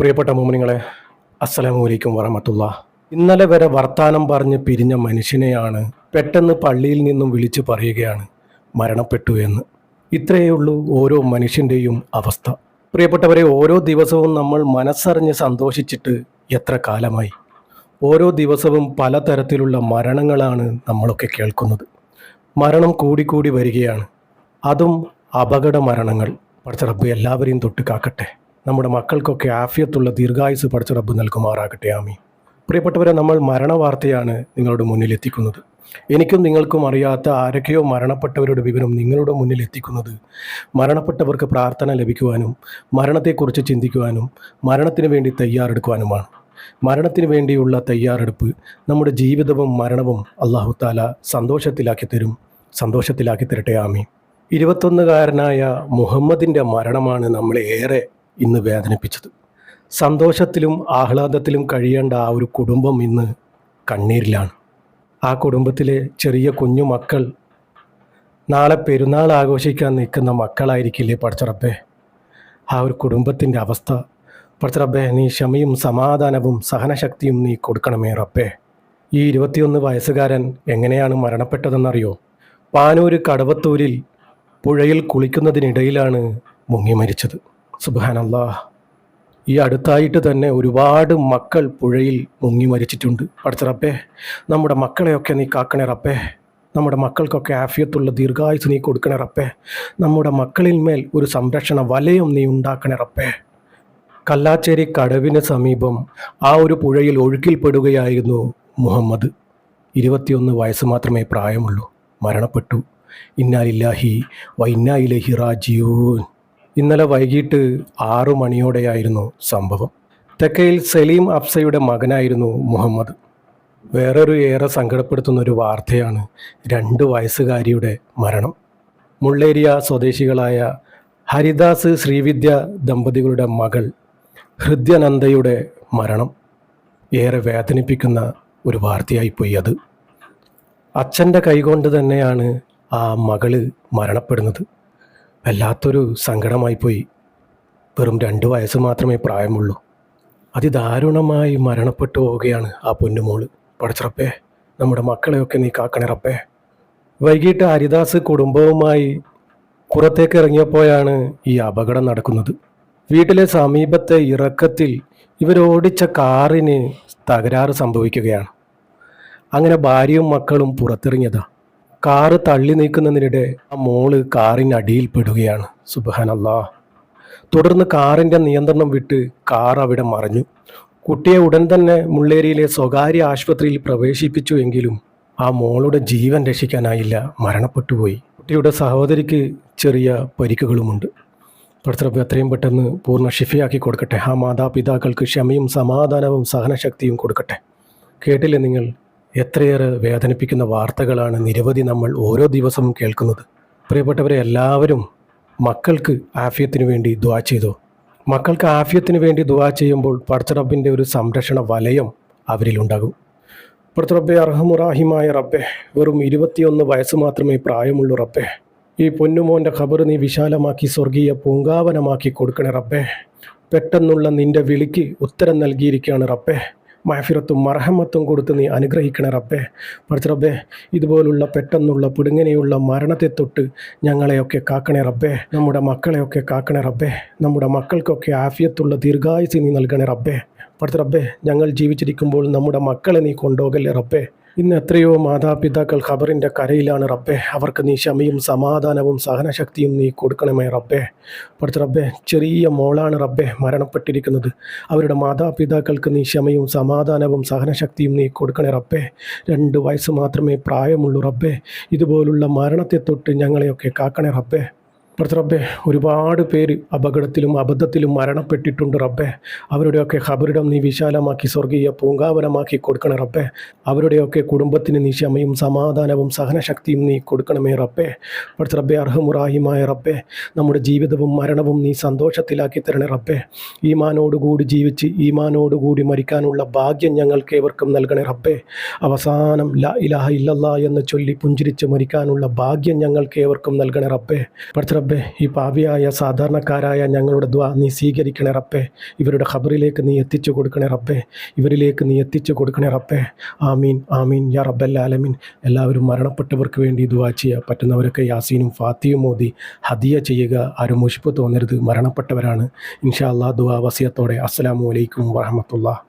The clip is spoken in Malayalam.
പ്രിയപ്പെട്ട മോമിനിങ്ങളെ അസ്സലാമു അലൈക്കും വറഹമത്തുള്ള ഇന്നലെ വരെ വർത്താനം പറഞ്ഞ് പിരിഞ്ഞ മനുഷ്യനെയാണ് പെട്ടെന്ന് പള്ളിയിൽ നിന്നും വിളിച്ചു പറയുകയാണ് മരണപ്പെട്ടു എന്ന്. ഇത്രയേ ഉള്ളൂ ഓരോ മനുഷ്യന്റെയും അവസ്ഥ. പ്രിയപ്പെട്ടവരെ ഓരോ ദിവസവും നമ്മൾ മനസ്സറിഞ്ഞ് സന്തോഷിച്ചിട്ട് എത്ര കാലമായി? ഓരോ ദിവസവും പലതരത്തിലുള്ള മരണങ്ങളാണ് നമ്മളൊക്കെ കേൾക്കുന്നത്. മരണം കൂടിക്കൂടി വരികയാണ്. അതും അപകട മരണങ്ങൾ. പഠിച്ച റബ്ബ് എല്ലാവരെയും തൊട്ട് കാക്കട്ടെ നമ്മുടെ മക്കൾക്കൊക്കെ ആഫിയത്തുള്ള ദീർഘായുസ് പഠിച്ച റബ്ബ് നൽകുമാറാകട്ടെ ആമി പ്രിയപ്പെട്ടവരെ നമ്മൾ മരണവാർത്തയാണ് നിങ്ങളുടെ മുന്നിൽ എത്തിക്കുന്നത്. എനിക്കും നിങ്ങൾക്കും അറിയാത്ത ആരൊക്കെയോ മരണപ്പെട്ടവരുടെ വിവരം നിങ്ങളുടെ മുന്നിൽ എത്തിക്കുന്നത്. മരണപ്പെട്ടവർക്ക് പ്രാർത്ഥന ലഭിക്കുവാനും മരണത്തെക്കുറിച്ച് ചിന്തിക്കുവാനും മരണത്തിന് വേണ്ടി തയ്യാറെടുക്കുവാനുമാണ്. മരണത്തിന് വേണ്ടിയുള്ള തയ്യാറെടുപ്പ് നമ്മുടെ ജീവിതവും മരണവും അള്ളാഹു താല സന്തോഷത്തിലാക്കി തരും സന്തോഷത്തിലാക്കി തരട്ടെ ആമി ഇരുപത്തൊന്നുകാരനായ മുഹമ്മദിന്റെ മരണമാണ് നമ്മളെ ഏറെ ഇന്ന് വേദനിപ്പിച്ചത്. സന്തോഷത്തിലും ആഹ്ലാദത്തിലും കഴിയേണ്ട ആ ഒരു കുടുംബം ഇന്ന് കണ്ണീരിലാണ്. ആ കുടുംബത്തിലെ ചെറിയ കുഞ്ഞു മക്കൾ നാളെ പെരുന്നാൾ ആഘോഷിക്കാൻ നിൽക്കുന്ന മക്കളായിരിക്കില്ലേ പടച്ചറപ്പേ ആ ഒരു കുടുംബത്തിന്റെ അവസ്ഥ. പടച്ചറപ്പേ നീ ക്ഷമയും സമാധാനവും സഹനശക്തിയും നീ കൊടുക്കണമേ റബ്ബേ. ഈ ഇരുപത്തിയൊന്ന് വയസ്സുകാരൻ എങ്ങനെയാണ് മരണപ്പെട്ടതെന്നറിയോ? പാനൂർ കടവത്തൂരിൽ പുഴയിൽ കുളിക്കുന്നതിനിടയിലാണ് മുങ്ങി മരിച്ചത്. സുബാനല്ലാ ഈ അടുത്തായിട്ട് തന്നെ ഒരുപാട് മക്കൾ പുഴയിൽ മുങ്ങി മരിച്ചിട്ടുണ്ട്. അടുത്ത റബ്ബേ നമ്മുടെ മക്കളെയൊക്കെ നീ കാക്കണേ റബ്ബേ. നമ്മുടെ മക്കൾക്കൊക്കെ ആഫിയത്തുള്ള ദീർഘായുസ് നീ കൊടുക്കണേ റബ്ബേ. നമ്മുടെ മക്കളിൽ മേൽ ഒരു സംരക്ഷണ വലയം നീ ഉണ്ടാക്കണേ റബ്ബേ. കല്ലാച്ചേരി കടവിന് സമീപം ആ ഒരു പുഴയിൽ ഒഴുക്കിൽപ്പെടുകയായിരുന്നു മുഹമ്മദ്. ഇരുപത്തിയൊന്ന് വയസ്സ് മാത്രമേ പ്രായമുള്ളൂ. മരണപ്പെട്ടു. ഇന്നാലില്ലാഹി വൈന്നായിലഹി റാജിയൂൻ ഇന്നലെ വൈകിട്ട് ആറു മണിയോടെയായിരുന്നു സംഭവം. തെക്കയിൽ സലീം അഫ്സയുടെ മകനായിരുന്നു മുഹമ്മദ്. വേറൊരു ഏറെ സങ്കടപ്പെടുത്തുന്ന ഒരു വാർത്തയാണ് രണ്ട് വയസ്സുകാരിയുടെ മരണം. മുള്ളേരിയ സ്വദേശികളായ ഹരിദാസ് ശ്രീവിദ്യ ദമ്പതികളുടെ മകൾ ഹൃദ്യനന്ദയുടെ മരണം ഏറെ വേദനിപ്പിക്കുന്ന ഒരു വാർത്തയായിപ്പോയി അത്. അച്ഛന്റെ കൈകൊണ്ട് തന്നെയാണ് ആ മകൾ മരണപ്പെടുന്നത്. വല്ലാത്തൊരു സങ്കടമായിപ്പോയി. വെറും രണ്ട് വയസ്സ് മാത്രമേ പ്രായമുള്ളൂ. അതിദാരുണമായി മരണപ്പെട്ടു പോവുകയാണ് ആ പൊന്നുമോൾ പടച്ചറപ്പേ നമ്മുടെ മക്കളെയൊക്കെ നീ കാക്കണിറപ്പേ. വൈകിട്ട് ഹരിദാസ് കുടുംബവുമായി പുറത്തേക്ക് ഇറങ്ങിയപ്പോഴാണ് ഈ അപകടം നടക്കുന്നത്. വീട്ടിലെ സമീപത്തെ ഇറക്കത്തിൽ ഇവരോടിച്ച കാറിന് തകരാറ് സംഭവിക്കുകയാണ്. അങ്ങനെ ഭാര്യയും മക്കളും പുറത്തിറങ്ങിയതാ. കാറ് തള്ളി നീക്കുന്നതിനിടെ ആ മോൾ കാറിനടിയിൽ പെടുകയാണ്. സുബഹാനല്ലാ. തുടർന്ന് കാറിന്റെ നിയന്ത്രണം വിട്ട് കാർ അവിടെ മറഞ്ഞു. കുട്ടിയെ ഉടൻ തന്നെ മുള്ളേരിയിലെ സ്വകാര്യ ആശുപത്രിയിൽ പ്രവേശിപ്പിച്ചു എങ്കിലും ആ മോളുടെ ജീവൻ രക്ഷിക്കാനായില്ല മരണപ്പെട്ടുപോയി കുട്ടിയുടെ സഹോദരിക്ക് ചെറിയ പരിക്കുകളുമുണ്ട്. പടത്തിറപ്പ് എത്രയും പെട്ടെന്ന് പൂർണ ഷിഫയാക്കി കൊടുക്കട്ടെ. ആ മാതാപിതാക്കൾക്ക് ക്ഷമയും സമാധാനവും സഹനശക്തിയും കൊടുക്കട്ടെ. കേട്ടില്ലേ നിങ്ങൾ? എത്രയേറെ വേദനിപ്പിക്കുന്ന വാർത്തകളാണ് നിരവധി നമ്മൾ ഓരോ ദിവസവും കേൾക്കുന്നത്. പ്രിയപ്പെട്ടവരെ എല്ലാവരും മക്കൾക്ക് ആഫിയത്തിന് വേണ്ടി ദ്വാ ചെയ്തോ? മക്കൾക്ക് ആഫിയത്തിന് വേണ്ടി ദ്വാ ചെയ്യുമ്പോൾ പടച്ചറബിന്റെ ഒരു സംരക്ഷണ വലയം അവരിലുണ്ടാകും. പടച്ചറബെ അർഹമുറാഹിമായ റബ്ബെ വെറും ഇരുപത്തിയൊന്ന് വയസ്സ് മാത്രമേ പ്രായമുള്ളൂ റബ്ബെ. ഈ പൊന്നുമോന്റെ ഖബർ നീ വിശാലമാക്കി സ്വർഗീയ പൂങ്കാവനമാക്കി കൊടുക്കണേ റബ്ബെ. പെട്ടെന്നുള്ള നിന്റെ വിളിക്ക് ഉത്തരം നൽകിയിരിക്കുകയാണ് റബ്ബേ. മഹഫിറത്തും മർഹമത്തും കൊടുത്ത് നീ അനുഗ്രഹിക്കണേ റബ്ബേ. പഠിച്ച റബ്ബേ ഇതുപോലുള്ള പെട്ടെന്നുള്ള പിടുങ്ങനെയുള്ള മരണത്തെ തൊട്ട് ഞങ്ങളെയൊക്കെ കാക്കണേ റബ്ബേ. നമ്മുടെ മക്കളെയൊക്കെ കാക്കണേ റബ്ബേ. നമ്മുടെ മക്കൾക്കൊക്കെ ആഫിയത്തുള്ള ദീർഘായുസ് നീ നൽകണേ റബ്ബേ. പഠിച്ച റബ്ബേ ഞങ്ങൾ ജീവിച്ചിരിക്കുമ്പോൾ നമ്മുടെ മക്കളെ നീ കൊണ്ടുപോകല്ലേ റബ്ബേ. ഇന്ന് എത്രയോ മാതാപിതാക്കൾ ഖബറിന്റെ കരയിലാണ് റബ്ബേ. അവർക്ക് നീ ക്ഷമയും സമാധാനവും സഹനശക്തിയും നീ കൊടുക്കണമേ റബ്ബേ. പഠിച്ച റബ്ബേ ചെറിയ മോളാണ് റബ്ബേ മരണപ്പെട്ടിരിക്കുന്നത്. അവരുടെ മാതാപിതാക്കൾക്ക് നീ ക്ഷമയും സമാധാനവും സഹനശക്തിയും നീ കൊടുക്കണേ റബ്ബേ. രണ്ട് വയസ്സ് മാത്രമേ പ്രായമുള്ളൂ റബ്ബേ. ഇതുപോലുള്ള മരണത്തെ തൊട്ട് ഞങ്ങളെയൊക്കെ കാക്കണേ റബ്ബേ. പഠിച്ച റബ്ബെ ഒരുപാട് പേര് അപകടത്തിലും അബദ്ധത്തിലും മരണപ്പെട്ടിട്ടുണ്ട് റബ്ബെ. അവരുടെയൊക്കെ ഖബറിടം നീ വിശാലമാക്കി സ്വർഗീയ പൂങ്കാവനമാക്കി കൊടുക്കണേ റബ്ബെ. അവരുടെയൊക്കെ കുടുംബത്തിന് നീ ക്ഷമയും സമാധാനവും സഹനശക്തിയും നീ കൊടുക്കണമേ റബ്ബെ. പഠിച്ച റബ്ബെ അർഹമുറാഹിമായ റബ്ബെ നമ്മുടെ ജീവിതവും മരണവും നീ സന്തോഷത്തിലാക്കി തരണേ റബ്ബെ. ഈമാനോടുകൂടി ജീവിച്ച് ഈമാനോടുകൂടി മരിക്കാനുള്ള ഭാഗ്യം ഞങ്ങൾക്ക് ഏവർക്കും നൽകണേ റബ്ബെ. അവസാനം ല ഇലാഹ ഇല്ലല്ലാ എന്ന് ചൊല്ലി പുഞ്ചിരിച്ച് മരിക്കാനുള്ള ഭാഗ്യം ഞങ്ങൾക്ക് ഏവർക്കും നൽകണേ റബ്ബെ. പഠിച്ച റബ്ബേ ഈ പാപിയായ സാധാരണക്കാരായ ഞങ്ങളുടെ ദ്വാ നീ സ്വീകരിക്കണേ റബ്ബെ. ഇവരുടെ ഖബറിലേക്ക് നീ എത്തിച്ചു കൊടുക്കണേ റബ്ബെ. ഇവരിലേക്ക് നീ എത്തിച്ചു കൊടുക്കണേ റബ്ബെ. ആമീൻ ആമീൻ യാ റബ്ബൽ ആലമീൻ. എല്ലാവരും മരണപ്പെട്ടവർക്ക് വേണ്ടി ദുവാ ചെയ്യുക പറ്റുന്നവരൊക്കെ യാസീനും ഫാത്തിയും മോദി ഹദിയ ചെയ്യുക. ആരും മുഷിപ്പ് തോന്നരുത്. മരണപ്പെട്ടവരാണ്. ഇൻഷാ അല്ലാ ദുവാ വസിയത്തോടെ. അസ്സാം വലൈക്കും വറഹമത്തുള്ള